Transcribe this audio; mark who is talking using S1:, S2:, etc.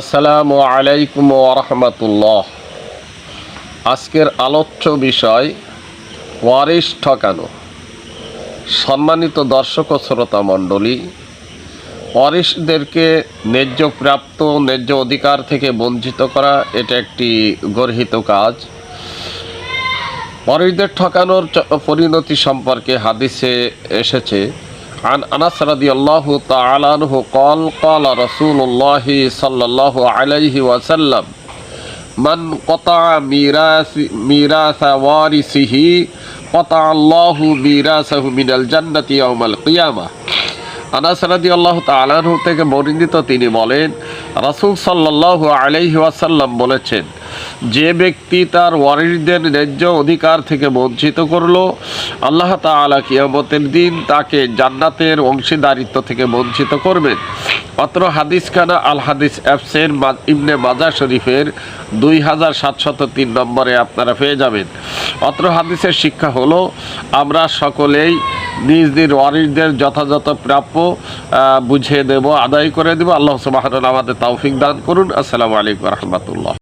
S1: আসসালামু আলাইকুম ওরহমতুল্লাহ আজকের আলোচ্য বিষয়, ওয়ারিশ ঠকানো। সম্মানিত দর্শক ও শ্রোতা মণ্ডলী, ওয়ারিশদেরকে ন্যায্য প্রাপ্ত ন্যায্য অধিকার থেকে বঞ্চিত করা, এটা একটি গর্হিত কাজ। ওয়ারিশদের ঠকানোর পরিণতি সম্পর্কে হাদিসে এসেছে عن أنس رضي الله تعالى عنه قال قال رسول الله صلى الله عليه وسلم من قطع ميراث ميراث وارثه قطع الله ميراثه من الجنة يوم القيامة আনাস রাদি আল্লাহ তালাহ থেকে বর্ণিত তিনি বলেন রাসুল সাল্লাহ আলাইহি ওয়াসাল্লাম বলেছেন যে ব্যক্তি তার ওয়ারিসদের ন্যায্য অধিকার থেকে বঞ্চিত করল, আল্লাহ তাআলা কিয়ামতের দিন তাকে জান্নাতের অংশীদারিত্ব থেকে বঞ্চিত করবেন। অত্র হাদিসখানা আল হাদিস অ্যাপসের মা- ইবনে মাজা শরীফের দুই হাজার সাতশত তিন নম্বরে আপনারা পেয়ে যাবেন। অত্র হাদিসের শিক্ষা হলো, আমরা সকলেই নিজ নিজ ওয়ারিসদের যথাযথ প্রাপ্য বুঝিয়ে দেব, আদায় করে দেব। আল্লাহ সুবাহ আমাদের তৌফিক দান করুন। আসসালামু আলাইকুম রহমতুল্লাহ।